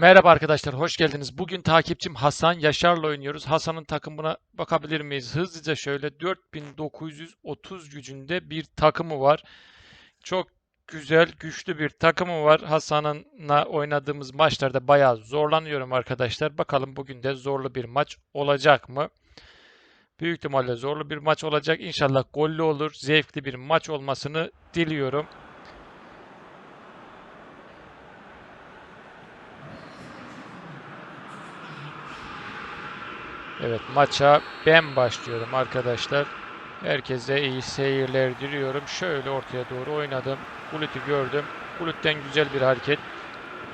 Merhaba arkadaşlar, hoş geldiniz. Bugün takipçim Hasan Yaşar'la oynuyoruz. Hasan'ın takımına bakabilir miyiz? Hızlıca şöyle 4930 gücünde bir takımı var. Çok güzel, güçlü bir takımı var. Hasan'ınla oynadığımız maçlarda bayağı zorlanıyorum arkadaşlar. Bakalım bugün de zorlu bir maç olacak mı? Büyük ihtimalle zorlu bir maç olacak. İnşallah gollü olur, zevkli bir maç olmasını diliyorum. Evet maça ben başlıyorum arkadaşlar. Herkese iyi seyirler diliyorum. Şöyle ortaya doğru oynadım. Gulit'i gördüm. Gulit'ten güzel bir hareket.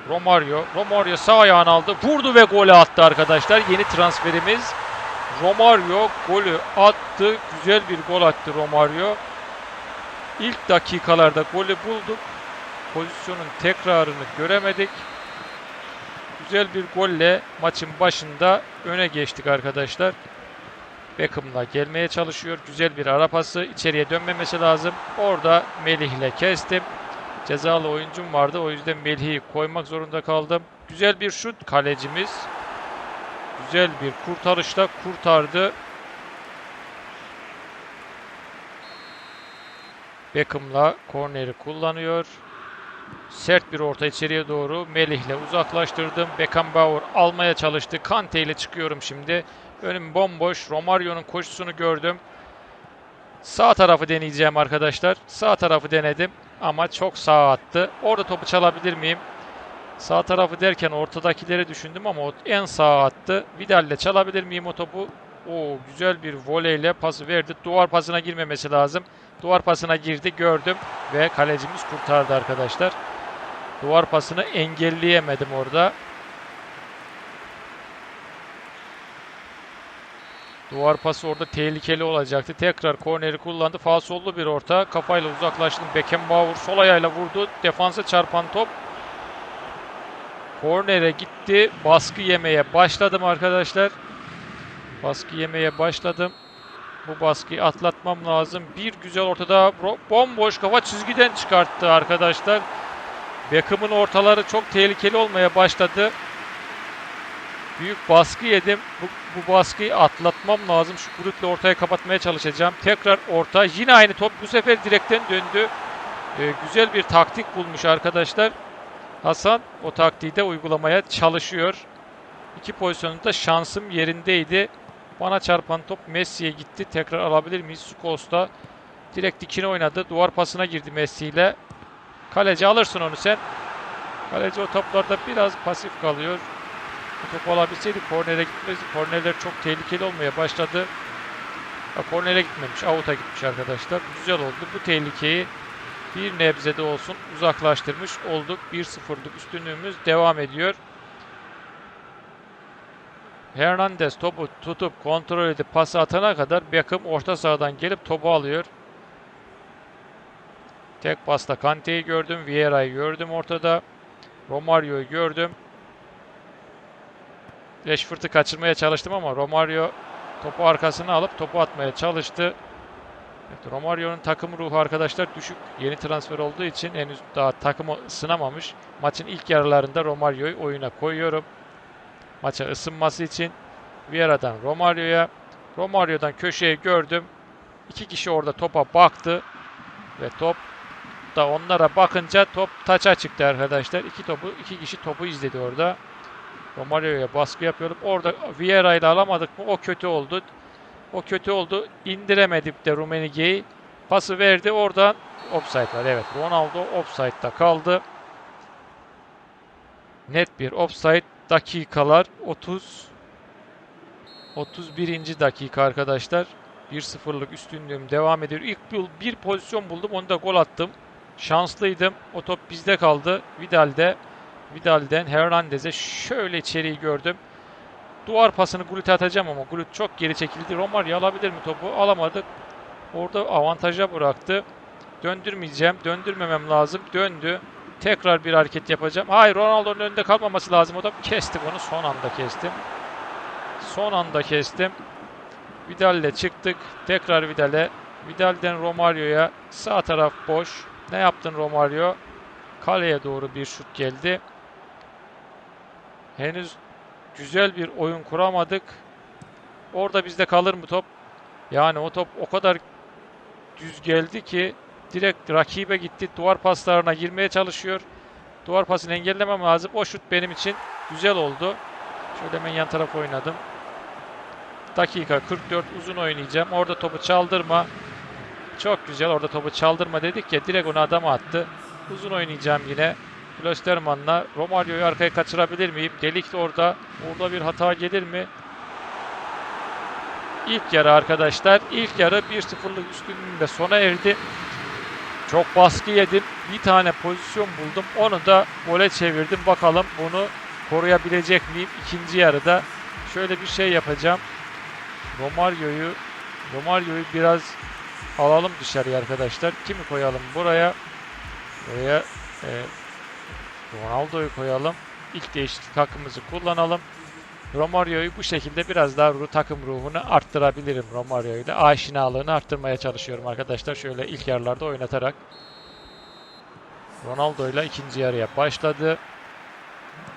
Romario. Romario sağ ayağını aldı. Vurdu ve golü attı arkadaşlar. Yeni transferimiz. Romario golü attı. Güzel bir gol attı Romario. İlk dakikalarda golü bulduk. Pozisyonun tekrarını göremedik. Güzel bir golle maçın başında öne geçtik arkadaşlar. Beckham'la gelmeye çalışıyor. Güzel bir ara pası. İçeriye dönmemesi lazım. Orada Melih ile kestim. Cezalı oyuncum vardı. O yüzden Melih'i koymak zorunda kaldım. Güzel bir şut kalecimiz. Güzel bir kurtarışla kurtardı. Beckham'la korneri kullanıyor. Sert bir orta içeriye doğru Melih'le uzaklaştırdım. Beckenbauer almaya çalıştı. Kante ile çıkıyorum şimdi. Önüm bomboş. Romario'nun koşusunu gördüm. Sağ tarafı deneyeceğim arkadaşlar. Sağ tarafı denedim ama çok sağa attı. Orada topu çalabilir miyim? Sağ tarafı derken ortadakileri düşündüm ama o en sağa attı. Vidal'le çalabilir miyim o topu? Oo, güzel bir voleyle pası verdi. Duvar pasına girmemesi lazım. Duvar pasına girdi gördüm ve kalecimiz kurtardı arkadaşlar. Duvar pasını engelleyemedim orada. Duvar pası orada tehlikeli olacaktı. Tekrar korneri kullandı. Fasollu bir orta. Kafayla uzaklaştım. Beckenbauer sol ayağıyla vurdu. Defansa çarpan top. Kornere gitti. Baskı yemeye başladım arkadaşlar. Baskı yemeye başladım. Bu baskıyı atlatmam lazım. Bir güzel ortada bomboş kafa çizgiden çıkarttı arkadaşlar. Beckham'ın ortaları çok tehlikeli olmaya başladı. Büyük baskı yedim. Bu, bu baskıyı atlatmam lazım. Şu kurukla ortaya kapatmaya çalışacağım. Tekrar orta. Yine aynı top. Bu sefer direkten döndü. Ee, güzel bir taktik bulmuş arkadaşlar. Hasan o taktiği de uygulamaya çalışıyor. İki pozisyonunda şansım yerindeydi. Bana çarpan top Messi'ye gitti. Tekrar alabilir miyiz? Sukos'ta direkt dikine oynadı. Duvar pasına girdi Messi ile. Kaleci alırsın onu sen. Kaleci o toplarda biraz pasif kalıyor. Bu top alabilseydi kornere gitmez. Kornerler çok tehlikeli olmaya başladı. Kornere gitmemiş. Avuta gitmiş arkadaşlar. Güzel oldu. Bu tehlikeyi bir nebzede olsun uzaklaştırmış olduk. 1-0'lık üstünlüğümüz devam ediyor. Hernandez topu tutup kontrol edip pası atana kadar Beckham orta sahadan gelip topu alıyor. Tek pasta Kante'yi gördüm. Vieira'yı gördüm ortada. Romario'yu gördüm. Rashford'u kaçırmaya çalıştım ama Romario topu arkasına alıp topu atmaya çalıştı. Evet, Romario'nun takım ruhu arkadaşlar düşük. Yeni transfer olduğu için henüz daha takımı ısınamamış. Maçın ilk yarılarında Romario'yu oyuna koyuyorum. Maça ısınması için Vieira'dan Romario'ya. Romario'dan köşeye gördüm. İki kişi orada topa baktı. Ve top da onlara bakınca top taça çıktı arkadaşlar. İki topu, iki kişi topu izledi orada. Romario'ya baskı yapıyorum. Orada Vieira ile alamadık mı? O kötü oldu. O kötü oldu. İndiremedik de Rumenige'yi. Pası verdi. Oradan offside var. Evet. Ronaldo offside'da kaldı. Net bir offside. Dakikalar 30 31. dakika arkadaşlar. 1-0'lık üstünlüğüm devam ediyor. İlk bir, pozisyon buldum. Onu da gol attım. Şanslıydım. O top bizde kaldı. Vidal'de. Vidal'den Hernandez'e şöyle içeriği gördüm. Duvar pasını Gulit'e atacağım ama Gulit çok geri çekildi. Romario alabilir mi topu? Alamadık. Orada avantaja bıraktı. Döndürmeyeceğim. Döndürmemem lazım. Döndü. Tekrar bir hareket yapacağım. Hayır Ronaldo'nun önünde kalmaması lazım. O da kestim onu. Son anda kestim. Son anda kestim. Vidal'le çıktık. Tekrar Vidal'e. Vidal'den Romario'ya. Sağ taraf boş. Ne yaptın Romario? Kaleye doğru bir şut geldi. Henüz güzel bir oyun kuramadık. Orada bizde kalır mı top? Yani o top o kadar düz geldi ki direkt rakibe gitti. Duvar paslarına girmeye çalışıyor. Duvar pasını engellemem lazım. O şut benim için güzel oldu. Şöyle hemen yan tarafa oynadım. Dakika 44 uzun oynayacağım. Orada topu çaldırma. Çok güzel. Orada topu çaldırma dedik ya. Direkt onu adama attı. Uzun oynayacağım yine. Klosterman'la Romario'yu arkaya kaçırabilir miyim? Delik de orada. Orada bir hata gelir mi? İlk yarı arkadaşlar. İlk yarı 1-0'lık üstünlüğünde sona erdi. Çok baskı yedim. Bir tane pozisyon buldum. Onu da gole çevirdim. Bakalım bunu koruyabilecek miyim ikinci yarıda? Şöyle bir şey yapacağım. Romario'yu Romario'yu biraz alalım dışarıya arkadaşlar. Kimi koyalım buraya? Buraya e, Ronaldo'yu koyalım. İlk değişiklik hakkımızı kullanalım. Romario'yu bu şekilde biraz daha ruh, takım ruhunu arttırabilirim Romario ile. Aşinalığını arttırmaya çalışıyorum arkadaşlar. Şöyle ilk yarılarda oynatarak. Ronaldo ile ikinci yarıya başladı.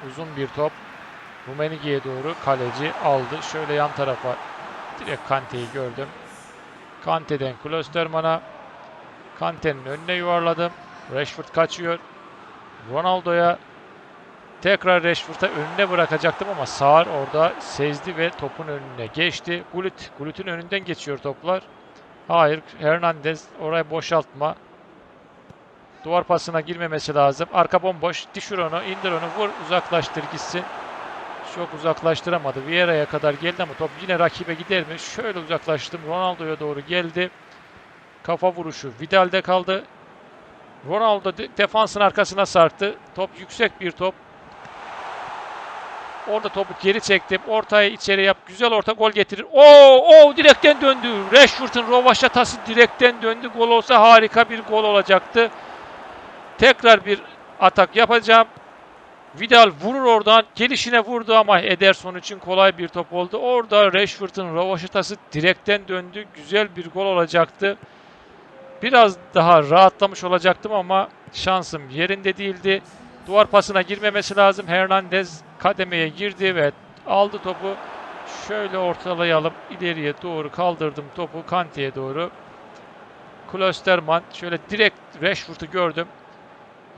Uzun bir top. Rumenige'ye doğru kaleci aldı. Şöyle yan tarafa direkt Kante'yi gördüm. Kante'den Klosterman'a. Kante'nin önüne yuvarladım. Rashford kaçıyor. Ronaldo'ya tekrar Rashford'a önüne bırakacaktım ama Sağır orada sezdi ve topun önüne geçti. Gullit, Gullit'in önünden geçiyor toplar. Hayır, Hernandez oraya boşaltma. Duvar pasına girmemesi lazım. Arka bomboş. Düşür onu, indir onu, vur, uzaklaştır gitsin. Çok uzaklaştıramadı. Vieira'ya kadar geldi ama top yine rakibe gider mi? Şöyle uzaklaştım. Ronaldo'ya doğru geldi. Kafa vuruşu Vidal'de kaldı. Ronaldo de- defansın arkasına sarktı. Top yüksek bir top. Orada topu geri çektim. Ortaya içeri yap. Güzel orta gol getirir. Oo, oo direkten döndü. Rashford'un rovaşatası direkten döndü. Gol olsa harika bir gol olacaktı. Tekrar bir atak yapacağım. Vidal vurur oradan. Gelişine vurdu ama Ederson için kolay bir top oldu. Orada Rashford'un rovaşatası direkten döndü. Güzel bir gol olacaktı. Biraz daha rahatlamış olacaktım ama şansım yerinde değildi. Duvar pasına girmemesi lazım. Hernandez kademeye girdi ve aldı topu. Şöyle ortalayalım. İleriye doğru kaldırdım topu Kante'ye doğru. Klosterman şöyle direkt Rashford'u gördüm.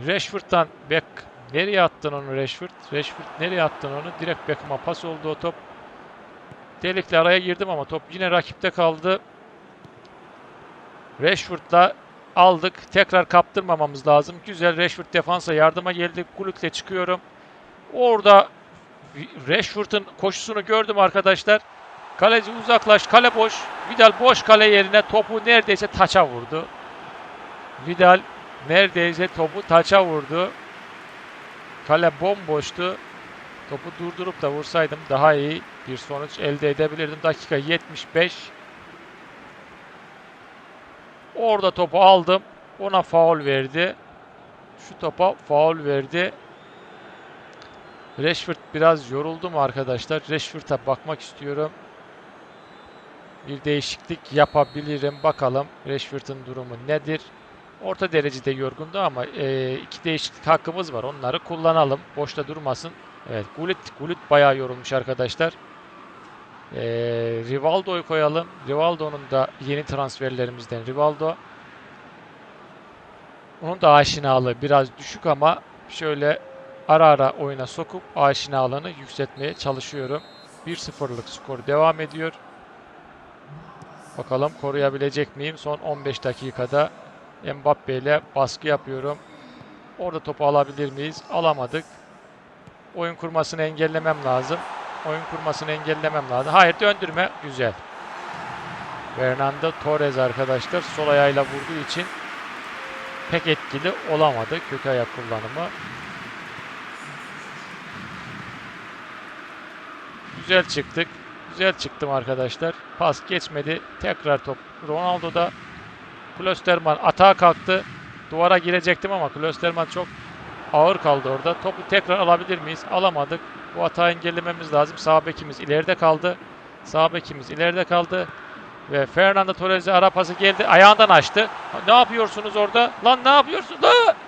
Rashford'dan Beck nereye attın onu Rashford? Rashford nereye attın onu? Direkt Beckham'a pas oldu o top. Delikle araya girdim ama top yine rakipte kaldı. Rashford'la aldık. Tekrar kaptırmamamız lazım. Güzel Rashford defansa yardıma geldi. Gullik'le çıkıyorum. Orada Rashford'un koşusunu gördüm arkadaşlar. Kaleci uzaklaş. Kale boş. Vidal boş kale yerine topu neredeyse taça vurdu. Vidal neredeyse topu taça vurdu. Kale bomboştu. Topu durdurup da vursaydım daha iyi bir sonuç elde edebilirdim. Dakika 75. Orada topu aldım. Ona faul verdi. Şu topa faul verdi. Rashford biraz yoruldu mu arkadaşlar? Rashford'a bakmak istiyorum. Bir değişiklik yapabilirim. Bakalım Rashford'un durumu nedir? Orta derecede yorgundu ama e, iki değişiklik hakkımız var. Onları kullanalım. Boşta durmasın. Evet, Gullit, Gullit bayağı yorulmuş arkadaşlar. E, Rivaldo'yu koyalım. Rivaldo'nun da yeni transferlerimizden Rivaldo. Onun da aşinalığı biraz düşük ama şöyle ara ara oyuna sokup aşinalığını yükseltmeye çalışıyorum. 1-0'lık skor devam ediyor. Bakalım koruyabilecek miyim? Son 15 dakikada Mbappe ile baskı yapıyorum. Orada topu alabilir miyiz? Alamadık. Oyun kurmasını engellemem lazım. Oyun kurmasını engellemem lazım. Hayır döndürme. Güzel. Fernando Torres arkadaşlar sol ayağıyla vurduğu için pek etkili olamadı kötü ayak kullanımı. Güzel çıktık. Güzel çıktım arkadaşlar. Pas geçmedi. Tekrar top. Ronaldo'da Klosterman atağa kalktı. Duvara girecektim ama Klosterman çok ağır kaldı orada. Topu tekrar alabilir miyiz? Alamadık. Bu hata engellememiz lazım. Sağ bekimiz ileride kaldı. Sağ bekimiz ileride kaldı. Ve Fernando Torres'e ara pası geldi. Ayağından açtı. Ne yapıyorsunuz orada? Lan ne yapıyorsun? Lan!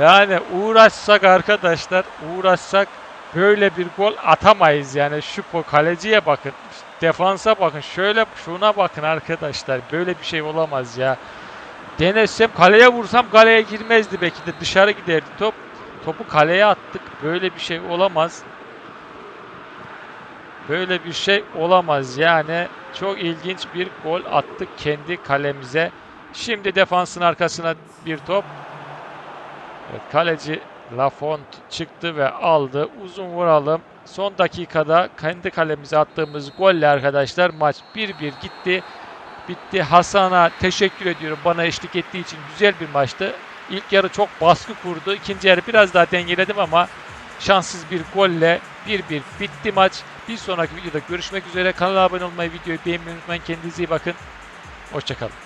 Yani uğraşsak arkadaşlar, uğraşsak böyle bir gol atamayız yani. Şu kaleciye bakın, defansa bakın, şöyle şuna bakın arkadaşlar. Böyle bir şey olamaz ya. Denesem kaleye vursam kaleye girmezdi belki de dışarı giderdi top. Topu kaleye attık. Böyle bir şey olamaz. Böyle bir şey olamaz yani. Çok ilginç bir gol attık kendi kalemize. Şimdi defansın arkasına bir top. Evet, kaleci Lafont çıktı ve aldı. Uzun vuralım. Son dakikada kendi kalemize attığımız golle arkadaşlar maç 1-1 gitti. Bitti. Hasan'a teşekkür ediyorum bana eşlik ettiği için. Güzel bir maçtı. İlk yarı çok baskı kurdu. İkinci yarı biraz daha dengeledim ama şanssız bir golle 1-1 bitti maç. Bir sonraki videoda görüşmek üzere. Kanala abone olmayı, videoyu beğenmeyi unutmayın. Kendinize iyi bakın. Hoşçakalın.